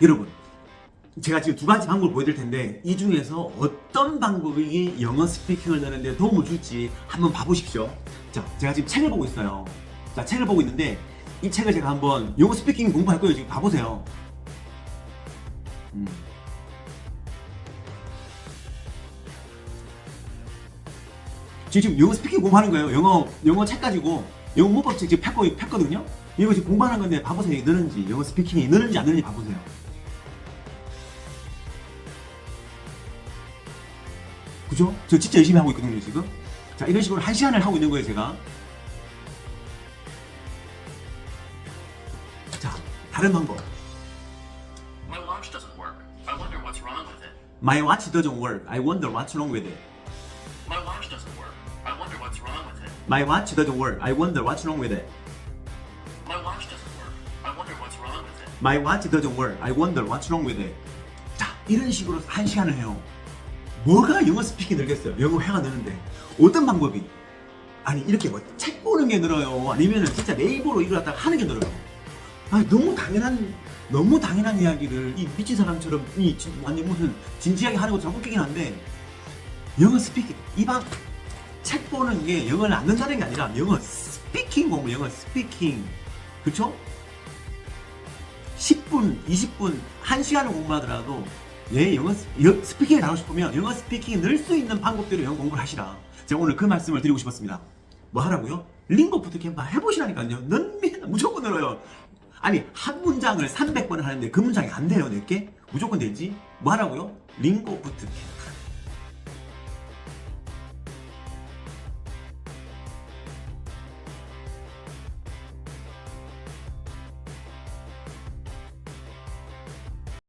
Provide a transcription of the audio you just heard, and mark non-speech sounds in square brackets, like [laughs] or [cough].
여러분 제가 지금 두 가지 방법을 보여드릴 텐데 이 중에서 어떤 방법이 영어 스피킹을 내는데 도움을 줄지 한번 봐보십시오. 자, 제가 지금 책을 보고 있어요. 자, 책을 보고 있는데 이 책을 제가 한번 영어 스피킹 공부할 거예요. 지금 봐보세요. 음. 지금 영어 스피킹 공부하는 거예요. 영어 영어 책 가지고 영어 문법책 지금 폈거 폈거든요. 이거 지금 공부하는 건데 봐보세요. 느는지 영어 스피킹이 느는지 안 느는지 봐보세요. 그죠? 저 진짜 열심히 하고 있거든요, 지금. 자, 이런 식으로 한 시간을 하고 있는 거예요, 제가. 자, 다른 방법. My watch doesn't work. I wonder what's wrong with it. My watch doesn't work. I wonder what's wrong with it. My watch doesn't work. I wonder what's wrong with it. My watch doesn't work. I wonder what's wrong with it. My watch doesn't work. I wonder what's wrong with it. My watch doesn't work. I wonder what's wrong with it. 자, 이런 식으로 한 시간을 해요. 뭐가 영어 스피킹 늘겠어요? 영어 회가 느는데. 어떤 방법이? 아니, 이렇게 뭐 책 보는 게 늘어요? 아니면 진짜 네이버로 이걸 갖다가 하는 게 늘어요? 아, 너무 당연한, 너무 당연한 이야기를 이 미친 사람처럼 이, 진- 아니, 무슨 진지하게 하는 것처럼 웃기긴 한데, 영어 스피킹, 이방, 책 보는 게 영어를 안 는다는 게 아니라 영어 스피킹 공부, 영어 스피킹. 그쵸? 10분, 20분, 1시간을 공부하더라도 예, 영어 스- 여- 스피킹을 다루고 싶으면 영어 스피킹이 늘수 있는 방법대로 영어 공부를 하시라. 제가 오늘 그 말씀을 드리고 싶었습니다. 뭐 하라고요? 링고 부트캠프 해보시라니까요. 넌 [laughs] 무조건 늘어요. 아니, 한 문장을 300번 하는데 그 문장이 안 돼요, 내게? 무조건 되지? 뭐 하라고요? 링고 부트캠프.